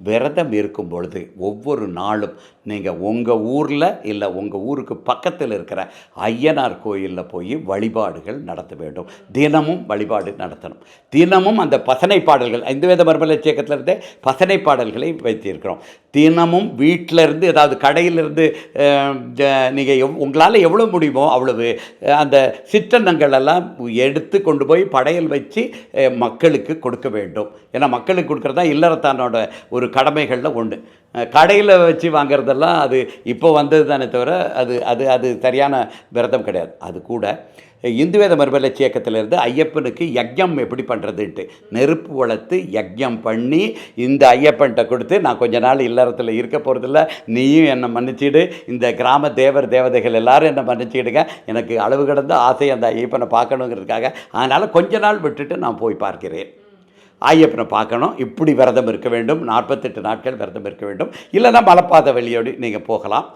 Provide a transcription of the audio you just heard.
விரதம் இருக்கும் பொழுது ஒவ்வொரு நாளும் நீங்கள் உங்கள் ஊரில் இல்லை உங்கள் ஊருக்கு பக்கத்தில் இருக்கிற ஐயனார் கோயிலில் போய் வழிபாடுகள் நடத்த வேண்டும். தினமும் வழிபாடு நடத்தணும். தினமும் அந்த பசனை பாடல்கள் ஐந்து வேத மர்மல இயக்கத்திலிருந்தே பசனை பாடல்களை வைத்திருக்கிறோம். தினமும் வீட்டிலேருந்து ஏதாவது கடையிலிருந்து நீங்கள் எவ் உங்களால் எவ்வளோ முடியுமோ அவ்வளவு அந்த சிற்றன்னங்கள் எல்லாம் எடுத்து கொண்டு போய் படையல் வச்சு மக்களுக்கு கொடுக்க வேண்டும். ஏன்னா மக்களுக்கு கொடுக்குறது தான் இல்லறத்தானோட ஒரு கடமைகளில் ஒன்று கடையில் வச்சு வாங்குறதெல்லாம் அது இப்போ வந்தது தானே தவிர அது அது அது சரியான விரதம் கிடையாது. அது கூட இந்துவேத மறுமலர்ச்சி இயக்கத்திலிருந்து ஐயப்பனுக்கு யஜ்யம் எப்படி பண்ணுறதுன்ட்டு நெருப்பு வளர்த்து யஜ்யம் பண்ணி இந்த ஐயப்பன்கிட்ட கொடுத்து நான் கொஞ்ச நாள் இல்லறத்தில் இருக்க போகிறதில்ல நீயும் என்னை மன்னிச்சிடு. இந்த கிராம தேவர் தேவதைகள் எல்லாரும் என்னை மன்னிச்சிடுங்க. எனக்கு அளவு கடந்த ஆசை அந்த ஐயப்பனை பார்க்கணுங்கிறதுக்காக. அதனால் கொஞ்ச நாள் விட்டுட்டு நான் போய் பார்க்கிறேன். ஐயப்பனை பார்க்கணும். இப்படி விரதம் இருக்க வேண்டும். நாற்பத்தெட்டு நாட்கள் விரதம் இருக்க வேண்டும். இல்லைன்னா மலைப்பாத வழியோடு நீங்கள் போகலாம்.